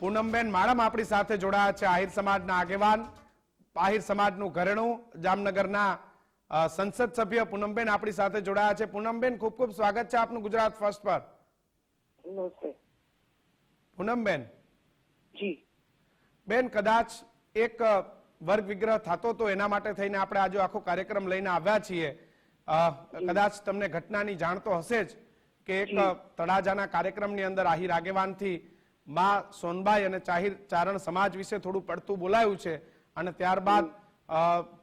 પૂનમબેન માડમ આપણી સાથે જોડાયા છે. આહિર સમાજના આગેવાન આહિર સમાજનું ઘરેણું જામનગરના સંસદ સભ્ય પૂનમબેન આપણી સાથે જોડાયા છે. પૂનમબેન ખૂબ ખૂબ સ્વાગત છે આપનું ગુજરાત ફર્સ્ટ પર. પૂનમબેન. જી. બેન કદાચ એક વર્ગ વિગ્રહ થતો તો એના માટે થઈને આપણે આજે આખો કાર્યક્રમ લઈને આવ્યા છીએ. કદાચ તમને ઘટનાની જાણ તો હશે જ કે એક તળાજાના કાર્યક્રમની અંદર આહિર આગેવાનથી માં સોનબાઈ અને ચાહિર ચારણ સમાજ વિશે થોડું પડતું બોલાયું છે અને ત્યારબાદ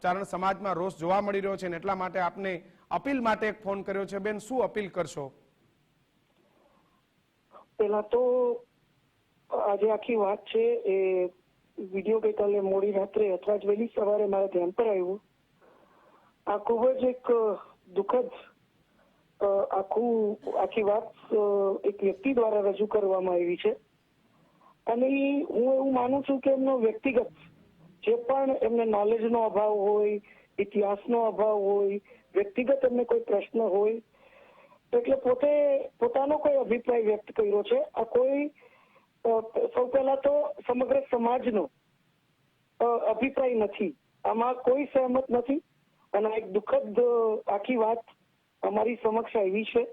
ચારણ સમાજમાં રોષ જોવા મળી રહ્યો છે અને એટલા માટે આપને અપીલ માટે એક ફોન કર્યો છે. બેન, શું અપીલ કરશો? પેલા તો આજે આખી વાત છે એ વીડિયો ગઈકાલે મોડી રાત્રે અથવા જ વહેલી સવારે મારા ધ્યાન પર આવ્યું. આ ખૂબ જ એક દુઃખદ આખું, આખી વાત એક વ્યક્તિ દ્વારા રજૂ કરવામાં આવી છે. અને હું એવું માનું છું કે એમનો વ્યક્તિગત જે પણ એમને નોલેજનો અભાવ હોય, ઇતિહાસનો અભાવ હોય, વ્યક્તિગત એમને કોઈ પ્રશ્ન હોય, એટલે પોતે પોતાનો કોઈ અભિપ્રાય વ્યક્ત કર્યો છે. આ કોઈ સૌ પહેલા તો સમગ્ર સમાજનો અભિપ્રાય નથી. આમાં કોઈ સહમત નથી. અને એક દુઃખદ આખી વાત અમારી સમક્ષ આવી છે.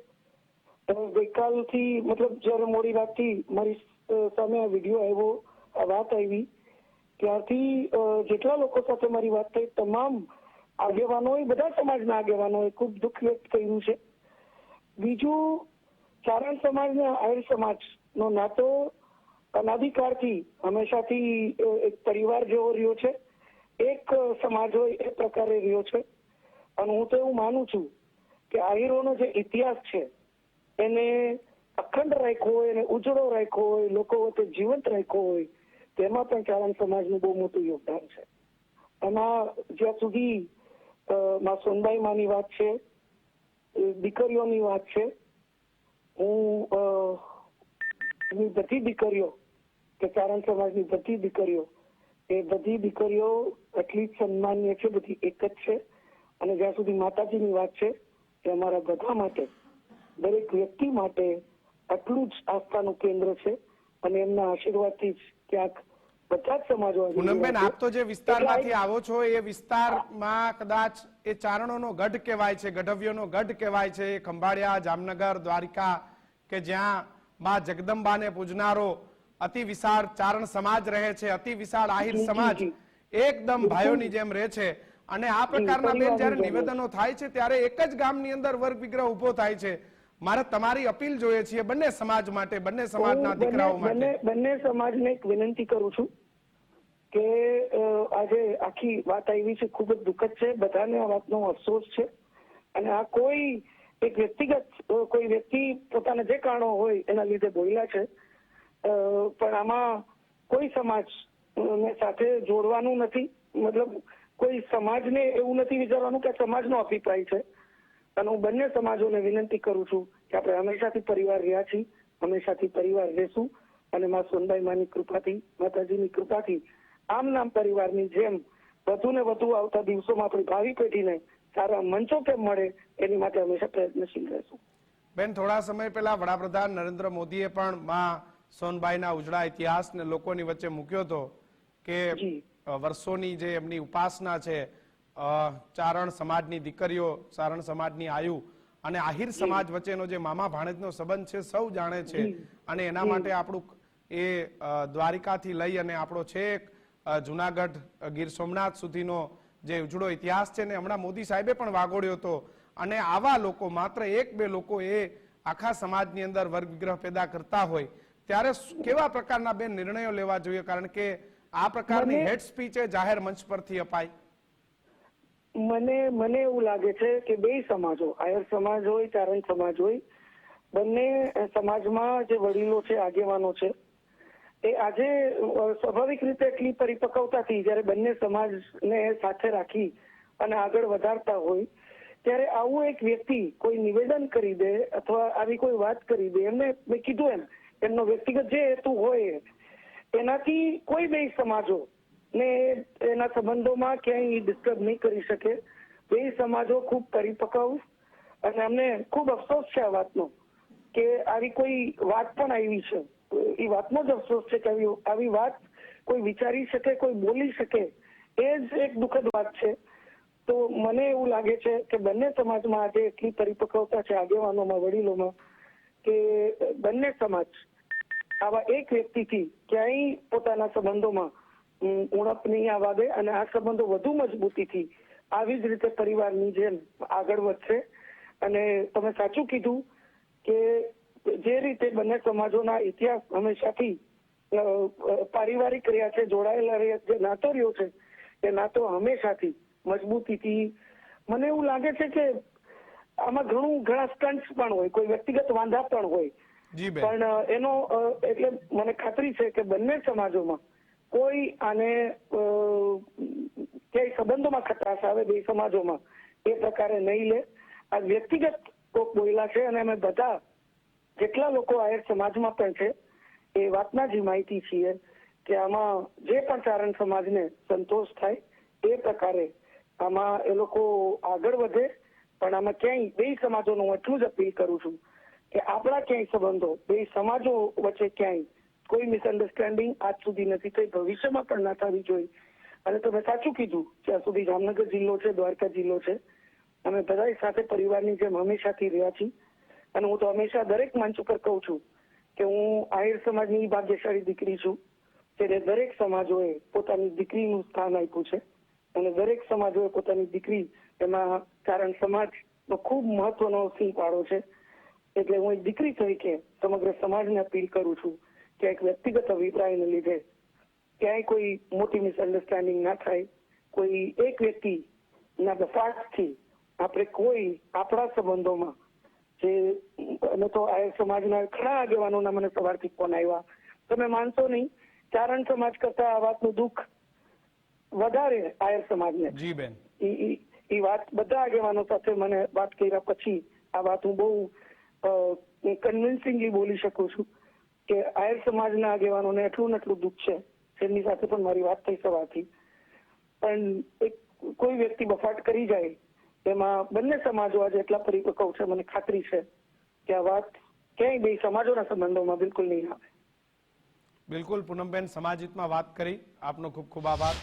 ગઈકાલથી, મતલબ જ્યારે મોડી રાતથી મારી સામે આ વીડિયો આવ્યો, આ વાત આવી. ત્યારથી જેટલા લોકો સાથે મારી વાત થઈ, તમામ આગેવાનોએ, બધા સમાજના આગેવાનોએ ખૂબ દુઃખ વ્યક્ત કર્યું છે. બીજું, ચારણ સમાજ ને આહિર સમાજ નો નાતો અનાધિકારથી હંમેશાથી એક પરિવાર જેવો રહ્યો છે. એક સમાજ હોય એ પ્રકારે રહ્યો છે. અને હું તો એવું માનું છું કે આહિરોનો જે ઇતિહાસ છે, એને અખંડ રાખ્યો હોય અને ઉજળો રાખ્યો હોય, લોકો વચ્ચે જીવંત રાખ્યો હોય, તેમાં પણ ચારણ સમાજનું બહુ મોટું યોગદાન છે. એમાં જ્યાં સુધી મા સોનબાઈ માની વાત છે દીકરીઓની વાત છે, હું બધી દીકરીઓ, કે ચારણ સમાજની બધી દીકરીઓ, એ બધી દીકરીઓ એટલી જ સન્માનીય છે, બધી એક જ છે. અને જ્યાં સુધી માતાજીની વાત છે, એ અમારા બધા માટે, દરેક વ્યક્તિ માટે આટલું જ આસ્થાનું કેન્દ્ર છે અને એમના આશીર્વાદથી જ ક્યાંક બધા જ સમાજો પૂનમબેન આપ તો જે વિસ્તારમાંથી આવો છો એ વિસ્તારમાં કદાચ એ ચારણોનો ગઢ કહેવાય છે ગઢવ્યોનો ગઢ કહેવાય છે ખંભાળિયા જામનગર દ્વારિકા કે જ્યાં માં જગદંબાને પૂજનારો અતિ વિશાળ ચારણ સમાજ રહે છે અતિ વિશાળ આહિર સમાજ. એકદમ ભાઈઓની જેમ રહે છે અને આ પ્રકારના બેન જ્યારે. નિવેદનો થાય છે ત્યારે એક જ ગામની અંદર વર્ગ વિગ્રહ ઊભો થાય છે મારે તમારી અપીલ જોઈએ છીએ બંને સમાજ માટે બંને સમાજના દીકરાઓ માટે. બંને સમાજને એક વિનંતી કરું છું કે આજે આખી વાત આવી છે ખૂબ જ દુઃખદ છે. બધાને આ વાતનો અફસોસ છે. અને આ કોઈ એક વ્યક્તિગત કોઈ વ્યક્તિ પોતાના જે કારણો હોય એના લીધે બોલ્યા છે. પણ આમાં કોઈ સમાજ ને સાથે જોડવાનું નથી. મતલબ કોઈ સમાજને એવું નથી વિચારવાનું કે આ સમાજનો અભિપ્રાય છે. અને હું બંને સમાજોને વિનંતી કરું છું કે આપણે હંમેશાથી પરિવાર રહ્યા છીએ હંમેશાથી પરિવાર રહેશું અને મા સોનબાઈ માની કૃપાથી માતાજીની કૃપાથી આમ નામ પરિવારની જેમ વધુ ને વધુ આવતા દિવસોમાં આપણી ભાવિ પેઢીને સારા મંચો કેમ મળે એની માટે હંમેશા પ્રયત્નશીલ રહેશું. બેન થોડા સમય પહેલા વડાપ્રધાન નરેન્દ્ર મોદીએ પણ માં સોનબાઈના ઉજળા ઇતિહાસને લોકોની વચ્ચે મૂક્યો હતો કે વર્ષોની જે એમની ઉપાસના છે ચારણ સમાજની દીકરીઓ ચારણ સમાજની આયુ અને આહિર સમાજ વચ્ચેનો જે મામા ભાણેજનો સંબંધ છે સૌ જાણે છે. અને એના માટે આપણું એ દ્વારિકાથી લઈ અને આપણો છેક જુનાગઢ ગીર સોમનાથ સુધીનો જે ઉજળો ઇતિહાસ છે ને હમણાં મોદી સાહેબે પણ વાગોડ્યો હતો. અને આવા લોકો માત્ર એક બે લોકો એ આખા સમાજની અંદર વર્ગ વિગ્રહ પેદા કરતા હોય. ત્યારે કેવા પ્રકારના બે નિર્ણયો લેવા જોઈએ? કારણ કે આ પ્રકારની હેડ સ્પીચ એ જાહેર મંચ પરથી અપાય મને મને એવું લાગે છે કે બે સમાજો, આયર સમાજ હોય, ચારણ સમાજ હોય, બંને સમાજમાં જે વડીલો છે, આગેવાનો છે, એ આજે સ્વાભાવિક રીતે એટલી પરિપક્વતાથી જ્યારે બંને સમાજને સાથે રાખી અને આગળ વધારતા હોય, ત્યારે આવું એક વ્યક્તિ કોઈ નિવેદન કરી દે અથવા આવી કોઈ વાત કરી દે, એમને મેં કીધું એમ, એમનો વ્યક્તિગત જે હેતુ હોય, એનાથી કોઈ બે સમાજો ને એના સંબંધોમાં ક્યાંય ડિસ્ટર્બ નહીં કરી શકે. બે સમાજો ખૂબ પરિપક્વ અને અમને ખૂબ અફસોસ છે આ વાતનો કે આવી કોઈ વાત પણ આવી છે. એ વાતનો જ અફસોસ છે કે આવી વાત કોઈ વિચારી શકે, કોઈ બોલી શકે, એ જ એક દુઃખદ વાત છે. તો મને એવું લાગે છે કે બંને સમાજમાં આજે એટલી પરિપક્વતા છે આગેવાનોમાં, વડીલોમાં, કે બંને સમાજ આવા એક વ્યક્તિથી ક્યાંય પોતાના સંબંધોમાં ઉણપ નહીં આવવા દે અને આ સંબંધો વધુ મજબૂતીથી આવી જ રીતે પરિવારની જેમ આગળ વધશે. અને તમે સાચું કીધું કે જે રીતે બંને સમાજોના ઇતિહાસ હંમેશાથી પારિવારિક રહ્યા છે જોડાયેલા રહ્યા જે નાતો રહ્યો છે એ નાતો હંમેશાથી મજબૂતીથી મને એવું લાગે છે કે આમાં ઘણું ઘણા સ્ટન્ટ પણ હોય કોઈ વ્યક્તિગત વાંધા પણ હોય. પણ એનો એટલે મને ખાતરી છે કે બંને સમાજોમાં કોઈ આને ક્યાંય સંબંધોમાં ખટાશ આવે, બે સમાજોમાં, એ પ્રકારે નહીં લે. આ વ્યક્તિગત કોક બોયલા છે અને અમે બધા જેટલા લોકો આયર સમાજમાં પણ છે, એ વાતના જ માહિતી છીએ કે આમાં જે પણ ચારણ સમાજને સંતોષ થાય, એ પ્રકારે આમાં એ લોકો આગળ વધે. પણ આમાં ક્યાંય બે સમાજોનું એટલું જ અપીલ કરું છું કે આપણા ક્યાંય સંબંધો, બે સમાજો વચ્ચે ક્યાંય કોઈ મિસઅન્ડરસ્ટેન્ડિંગ આજ સુધી નથી થઈ. ભવિષ્યમાં પણ ના થવી જોઈએ. અને તમે સાચું કીધું જ્યાં સુધી જામનગર જિલ્લો છે, દ્વારકા જિલ્લો છે. અમે બધા સાથે પરિવારની જેમ હંમેશાથી રહ્યા છીએ. અને હું તો હંમેશા દરેક મંચ ઉપર કહું છું કે હું આહિર સમાજની ભાગ્યશાળી દીકરી છું તેને દરેક સમાજોએ પોતાની દીકરીનું સ્થાન આપ્યું છે. અને દરેક સમાજોએ પોતાની દીકરી એમાં કારણ સમાજનો ખૂબ મહત્વનો સિંહ પાડો છે. એટલે હું એક દીકરી તરીકે સમગ્ર સમાજને અપીલ કરું છું કે એક વ્યક્તિગત અભિપ્રાયને લીધે ક્યાંય કોઈ મોટી મિસઅન્ડરસ્ટેન્ડિંગ ના થાય કોઈ એક વ્યક્તિ ના દફાટથી આપણે કોઈ આપણા સંબંધોમાં જે અમે તો આ સમાજના ઘણા આગેવાનોના મને સવારથી ફોન આવ્યા. તમે માનશો નહીં ચારણ સમાજ કરતા આ વાતનું દુઃખ વધારે આયર સમાજને. જી બેન. ઈ વાત બધા આગેવાનો સાથે મને વાત કર્યા પછી આ વાત હું બહુ કન્વિન્સિંગલી બોલી શકું છું. કે આયર સમાજના આગેવાનોને એટલું ને એટલું દુઃખ છે, એમની સાથે પણ મારી વાત થઈ સવારથી. પણ એક કોઈ વ્યક્તિ બફાટ કરી જાય, એમાં બંને સમાજો આજે એટલા પરિપક્વ છે, મને ખાતરી છે, કે આ વાત ક્યાંય બે સમાજોના સંબંધોમાં બિલકુલ નહીં આવે. બિલકુલ, પૂનમબેન સમાજિતમાં વાત કરી. આપનો ખૂબ ખૂબ આભાર.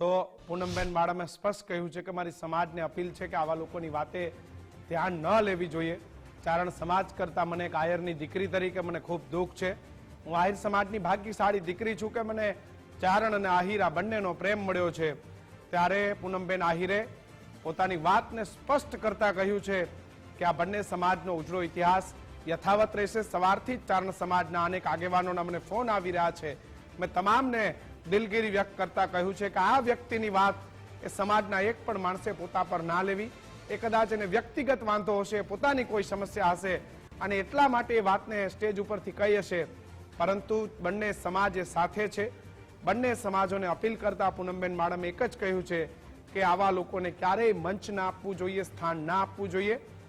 તો પૂનમબેન માડમે સ્પષ્ટ કહ્યું છે કે મારી સમાજને અપીલ છે કે આવા લોકોની વાતે ધ્યાન ન લેવી જોઈએ. ચારણ સમાજ કરતા મને એક આયરની દીકરી તરીકે મને ખૂબ દુઃખ છે. હું આહિર સમાજની ભાગ્યશાળી દીકરી છું કે મને ચારણ અને આહિર આ બંનેનો પ્રેમ મળ્યો છે. ત્યારે પૂનમબેન આહિરે પોતાની વાતને સ્પષ્ટ કરતા કહ્યું છે કે આ બંને સમાજનો ઉજળો ઇતિહાસ યથાવત રહેશે. સવારથી જ ચારણ સમાજના અનેક આગેવાનોના મને ફોન આવી રહ્યા છે. મેં તમામને દિલગીરી વ્યક્ત કરતા કહ્યું છે કે આ વ્યક્તિની વાત એ સમાજના એક પણ માણસે પોતા પર ના લેવી. એ કદાચ એને વ્યક્તિગત વાંધો હશે, પોતાની કોઈ સમસ્યા હશે અને એટલા માટે એ વાતને સ્ટેજ ઉપરથી કહી હશે. પરંતુ બંને સમાજ એ સાથે છે. બંને સમાજોને અપીલ કરતા પૂનમબેન માડમે એક જ કહ્યું છે કે આવા લોકોને ક્યારેય મંચ ના આપવું જોઈએ, સ્થાન ના આપવું જોઈએ.